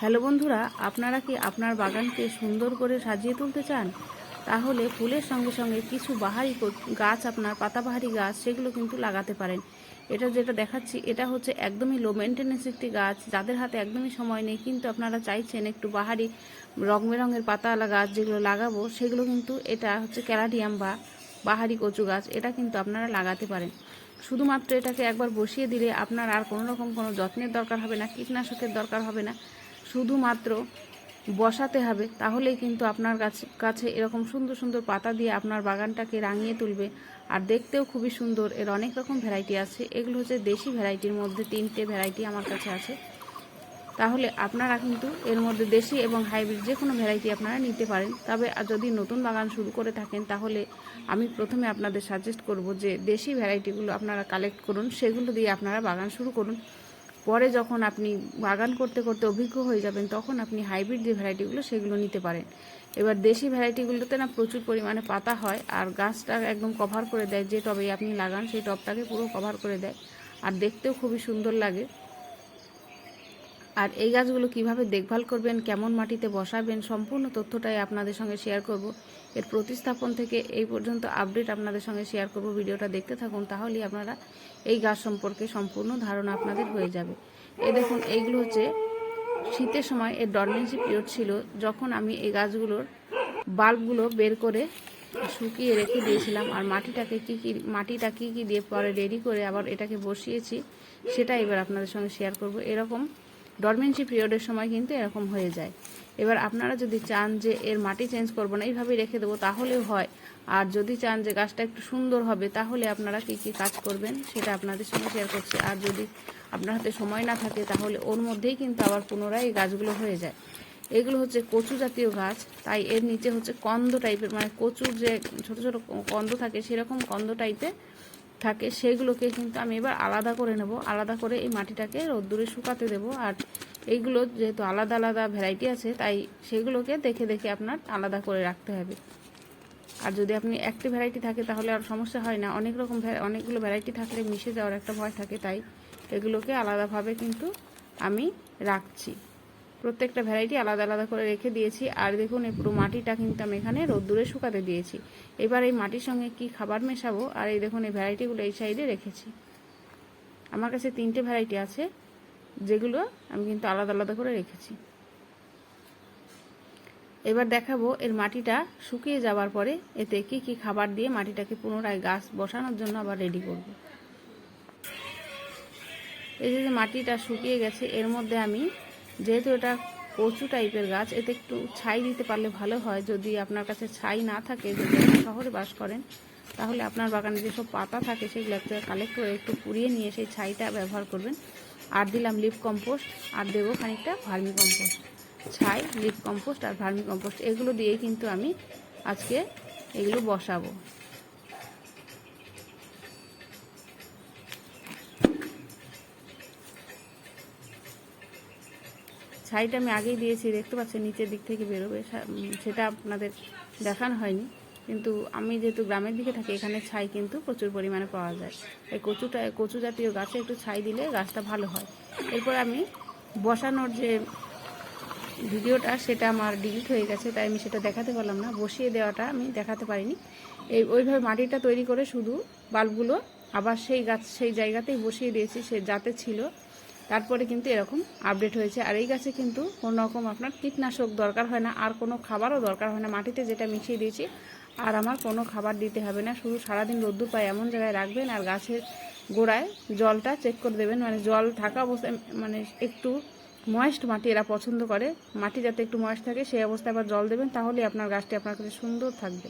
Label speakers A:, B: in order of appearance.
A: Hello বন্ধুরা, আপনারা কি আপনার বাগানকে সুন্দর করে সাজিয়ে তুলতে চান? তাহলে ফুলের সঙ্গে সঙ্গে কিছু বাহারি গাছ, আপনার পাতাবাহারি গাছ, সেগুলো কিন্তু লাগাতে পারেন। এটা যেটা দেখাচ্ছি, এটা হচ্ছে একদমই লো মেনটেন্যান্স একটি গাছ, যাদের হাতে একদমই সময় নেই, কিন্তু আপনারা চাইছেন একটু বাহারি রং বেরঙের পাতাওয়ালা গাছ যেগুলো লাগাবো, সেগুলো কিন্তু এটা হচ্ছে ক্যালাডিয়াম বা বাহারি কচু গাছ, এটা কিন্তু আপনারা লাগাতে পারেন। শুধুমাত্র এটাকে একবার বসিয়ে দিলে আপনার আর কোনো রকম কোনো যত্নের দরকার হবে না, কীটনাশকের দরকার হবে না। শুধুমাত্র বসাতে হবে, তাহলেই কিন্তু আপনার কাছে কাছে এরকম সুন্দর সুন্দর পাতা দিয়ে আপনার বাগানটাকে রাঙিয়ে তুলবে। আর দেখতেও খুবই সুন্দর, এর অনেক রকম ভ্যারাইটি আছে। এগুলো হচ্ছে দেশি ভ্যারাইটির মধ্যে তিনটে ভ্যারাইটি আমার কাছে আছে। তাহলে আপনারা কিন্তু এর মধ্যে দেশি এবং হাইব্রিড যে কোনো ভ্যারাইটি আপনারা নিতে পারেন। তবে যদি নতুন বাগান শুরু করে থাকেন, তাহলে আমি প্রথমে আপনাদের সাজেস্ট করব যে দেশি ভ্যারাইটিগুলো আপনারা কালেক্ট করুন, সেগুলো দিয়ে আপনারা বাগান শুরু করুন। পরে যখন আপনি বাগান করতে করতে অভিজ্ঞ হয়ে যাবেন, তখন আপনি হাইব্রিড যে ভ্যারাইটিগুলো সেগুলো নিতে পারেন। এবার দেশি ভ্যারাইটিগুলোতে না প্রচুর পরিমাণে পাতা হয় আর গাছটা একদম কভার করে দেয়, যে টবে আপনি লাগান সেই টবটাকে পুরো কভার করে দেয়। আর দেখতেও খুবই সুন্দর লাগে। আর এই গাছগুলো কীভাবে দেখভাল করবেন, কেমন মাটিতে বসাবেন, সম্পূর্ণ তথ্যটাই আপনাদের সঙ্গে শেয়ার করব। এর প্রতিস্থাপন থেকে এই পর্যন্ত আপডেট আপনাদের সঙ্গে শেয়ার করব। ভিডিওটা দেখতে থাকুন, তাহলেই আপনারা এই গাছ সম্পর্কে সম্পূর্ণ ধারণা আপনাদের হয়ে যাবে। এ দেখুন, এইগুলো হচ্ছে শীতের সময় এর ডরমেন্সি পিরিয়ড ছিল, যখন আমি এই গাছগুলোর বাল্বগুলো বের করে শুকিয়ে রেখে দিয়েছিলাম, আর মাটিটাকে কী কী, মাটিটা কী কী দিয়ে পরে রেডি করে আবার এটাকে বসিয়েছি, সেটা এবার আপনাদের সঙ্গে শেয়ার করব। এরকম ডরমেন্সি পিরিয়ডের সময় কিন্তু এরকম হয়ে যায়। এবার আপনারা যদি চান যে এর মাটি চেঞ্জ করব না, এইভাবেই রেখে দেবো, তাহলেও হয়। আর যদি চান যে গাছটা একটু সুন্দর হবে, তাহলে আপনারা কী কী কাজ করবেন সেটা আপনাদের সঙ্গে শেয়ার করছি। আর যদি আপনার হাতে সময় না থাকে, তাহলে ওর মধ্যেই কিন্তু আবার পুনরায় এই গাছগুলো হয়ে যায়। এগুলো হচ্ছে কচু জাতীয় গাছ, তাই এর নিচে হচ্ছে কন্দ টাইপের মানে কচুর যে ছোট ছোট কন্দ থাকে, সেরকম কন্দ টাইপের থাকে, সেগুলোকে কিন্তু আমি এবার আলাদা করে নেব। আলাদা করে এই মাটিটাকে রোদ্দুরে শুকাতে দেব। আর এইগুলো যেহেতু আলাদা আলাদা ভ্যারাইটি আছে, তাই সেগুলোকে দেখে দেখে আপনার আলাদা করে রাখতে হবে। আর যদি আপনি একটি ভ্যারাইটি থাকে, তাহলে আর সমস্যা হয় না। অনেক রকম অনেকগুলো ভ্যারাইটি থাকলে মিশে যাওয়ার একটা ভয় থাকে, তাই এগুলোকে আলাদাভাবে কিন্তু আমি রাখছি। প্রত্যেকটা ভ্যারাইটি আলাদা আলাদা করে রেখে দিয়েছি। আর দেখুন, এই পুরো মাটিটা কিন্তু আমি এখানে রোদ্দুরে শুকাতে দিয়েছি। এবার এই মাটির সঙ্গে কি খাবার মেশাবো? আর এই দেখুন, এই ভ্যারাইটিগুলো এই সাইডে রেখেছি। আমার কাছে তিনটে ভ্যারাইটি আছে, যেগুলো আমি কিন্তু আলাদা আলাদা করে রেখেছি। এবার দেখাবো এর মাটিটা শুকিয়ে যাওয়ার পরে এতে কি কি খাবার দিয়ে মাটিটাকে পুনরায় গাছ বসানোর জন্য আবার রেডি করব। এই যে মাটিটা শুকিয়ে গেছে, এর মধ্যে আমি যেহেতু এটা কচু টাইপের গাছ, এতে একটু ছাই দিতে পারলে ভালো হয়। যদি আপনার কাছে ছাই না থাকে, যদি শহরে বাস করেন, তাহলে আপনার বাগানে যেসব পাতা থাকে সেগুলো একটা কালেক্ট করে একটু পুড়িয়ে নিয়ে সেই ছাইটা ব্যবহার করবেন। আর দিলাম লিপ কম্পোস্ট আর দেবো খানিকটা ভার্মি কম্পোস্ট ছাই লিপ কম্পোস্ট আর ভার্মি কম্পোস্ট এগুলো দিয়েই কিন্তু আমি আজকে এগুলো বসাবো। ছাইটা আমি আগেই দিয়েছি, দেখতে পাচ্ছেন নিচের দিক থেকে বেরোবে সেটা আপনাদের দেখানো হয়নি। কিন্তু আমি যেহেতু গ্রামের দিকে থাকি, এখানে ছাই কিন্তু প্রচুর পরিমাণে পাওয়া যায়। এই কচুটা কচু জাতীয় গাছে একটু ছাই দিলে গাছটা ভালো হয়। এরপর আমি বসানোর যে ভিডিওটা, সেটা আমার ডিলিট হয়ে গেছে, তাই আমি সেটা দেখাতে পারলাম না। বসিয়ে দেওয়াটা আমি দেখাতে পারিনি। এই, ওইভাবে মাটিটা তৈরি করে শুধু বাল্বগুলো আবার সেই গাছ, সেই জায়গাতেই বসিয়ে দিয়েছি, সে যাতে ছিল তারপরে কিন্তু এরকম আপডেট হয়েছে। আর এই গাছে কিন্তু কোনো রকম আপনার কীটনাশক দরকার হয় না, আর কোনো খাবারও দরকার হয় না। মাটিতে যেটা মিশিয়ে দিয়েছি, আর আমার কোনো খাবার দিতে হবে না। শুধু সারাদিন রোদ্দুর পায় এমন জায়গায় রাখবেন, আর গাছের গোড়ায় জলটা চেক করে দেবেন। মানে জল থাকা অবস্থায় মানে একটু ময়েস্ট মাটি এরা পছন্দ করে। মাটি যাতে একটু ময়েস্ট থাকে, সেই অবস্থায় আবার জল দেবেন তাহলে আপনার গাছটি আপনার কাছে সুন্দর থাকবে।